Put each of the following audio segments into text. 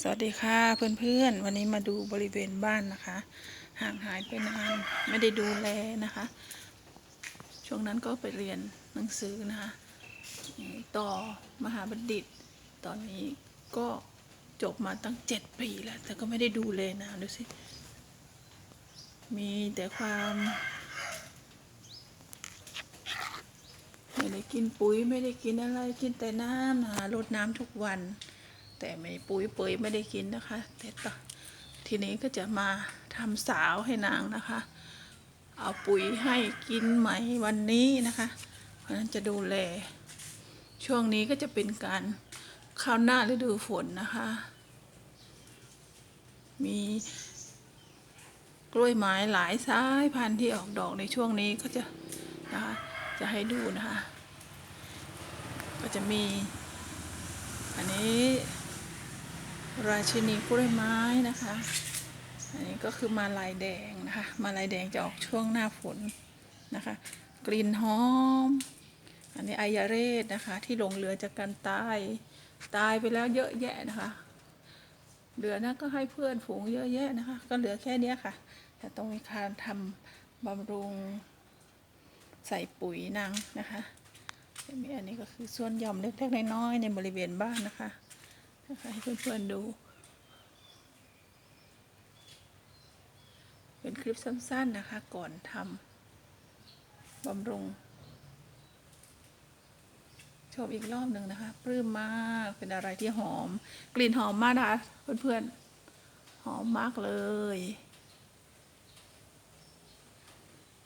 สวัสดีค่ะเพื่อนๆ วันนี้มาดูบริเวณบ้านนะคะ ห่างหายไปนานไม่ได้ดูแลนะคะ ช่วงนั้นก็ไปเรียนหนังสือนะคะต่อมหาบัณฑิต ตอนนี้ก็จบมาตั้งเจ็ดปีแล้ว แต่ก็ไม่ได้ดูเลยนะดูสิ มีแต่ความไม่ได้กินปุ๋ยไม่ได้กินอะไรกินแต่น้ำนะรดน้ำทุกวัน แต่ไม่ปุ๋ยเปยไม่ได้กินนะคะแต่ต่อทีนี้ก็จะมาทำสาวให้นางนะคะ เอาปุ๋ยให้กินไหมวันนี้นะคะ เพราะนั้นจะดูแล ช่วงนี้ก็จะเป็นการเข้าวหน้าฤดูฝนนะคะ มีกล้วยไม้หลายสายพันธุ์ที่ออกดอกในช่วงนี้ก็จะนะคะ จะให้ดูนะคะ ก็จะมี อันนี้ ราชินีกล้วยไม้นะคะ อันนี้ก็คือมาลายแดงนะคะ มาลายแดงจะออกช่วงหน้าฝนนะคะ กลิ่นหอม อันนี้ไอยาเรศนะคะ ที่หลงเหลือจากการตาย ตายไปแล้วเยอะแยะนะคะ เหลือนะก็ให้เพื่อนฝูงเยอะแยะนะคะ ก็เหลือแค่นี้ค่ะ แต่ต้องมีการทำบำรุงใส่ปุ๋ยนางนะคะมีอันนี้ก็คือส่วนหย่อมเล็กๆน้อยๆในบริเวณบ้านนะคะ ให้เพื่อนๆดู เป็นคลิปสั้นๆนะคะ ก่อนทำบำรุงชอบอีกรอบหนึ่งนะคะปลื้มมากเป็นอะไรที่หอม กลิ่นหอมมากนะคะ เพื่อนๆ หอมมากเลย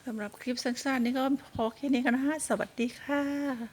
สำหรับคลิปสั้นๆ นี่ก็พอแค่นี้กันนะคะสวัสดีค่ะ